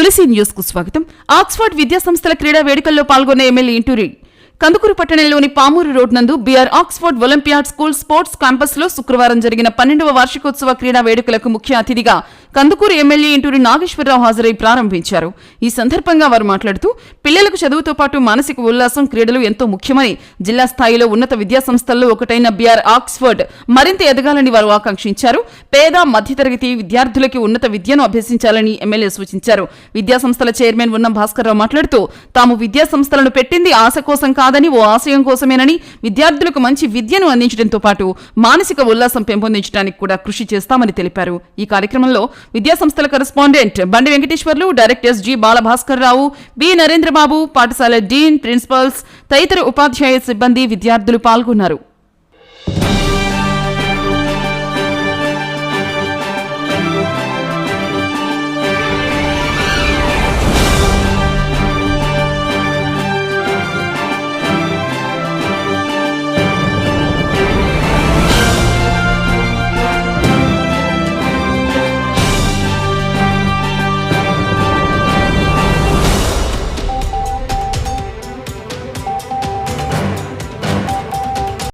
తులసి న్యూస్కు స్వాగతం. ఆక్స్ఫర్డ్ విద్యా సంస్థల క్రీడా వేడుకల్లో పాల్గొన్న ఎమ్మెల్యే ఇంటూరి కందుకూరు పట్టణంలోని పామూరు రోడ్ నందు BR Oxford Olympiad school sports క్యాంపస్లో శుక్రవారం జరిగిన పన్నెండవ వార్షికోత్సవ క్రీడా వేడుకలకు ముఖ్య అతిథిగా కందుకూరు ఎమ్మెల్యే ఇంటూరి నాగేశ్వరరావు హాజరై ప్రారంభించారు. ఈ సందర్భంగా వారు మాట్లాడుతూ పిల్లలకు చదువుతో పాటు మానసిక ఉల్లాసం క్రీడలు ఎంతో ముఖ్యమని జిల్లా స్థాయిలో ఉన్నత విద్యా సంస్థల్లో ఒకటైన బిఆర్ ఆక్స్ఫర్డ్ మరింత ఎదగాలని వారు ఆకాంక్షించారు. పేద మధ్యతరగతి విద్యార్థులకి ఉన్నత విద్యను అభ్యసించాలని ఎమ్మెల్యే సూచించారు. విద్యా సంస్థల చైర్మన్ ఉన్న భాస్కర్రావు మాట్లాడుతూ తాము విద్యాసంస్థలను పెట్టింది ఆశ కోసం కాదని ఓ ఆశయం కోసమేనని విద్యార్థులకు మంచి విద్యను అందించడంతో పాటు మానసిక ఉల్లాసం పెంపొందించడానికి కూడా కృషి చేస్తామని తెలిపారు. ఈ కార్యక్రమంలో విద్యా సంస్థల correspondent Bandi Venkateswarlu directors G Balabhaskar Rao B Narendrababu పాఠశాల డీన్ ప్రిన్సిపల్స్ తదితర ఉపాధ్యాయ సిబ్బంది విద్యార్థులు పాల్గొన్నారు.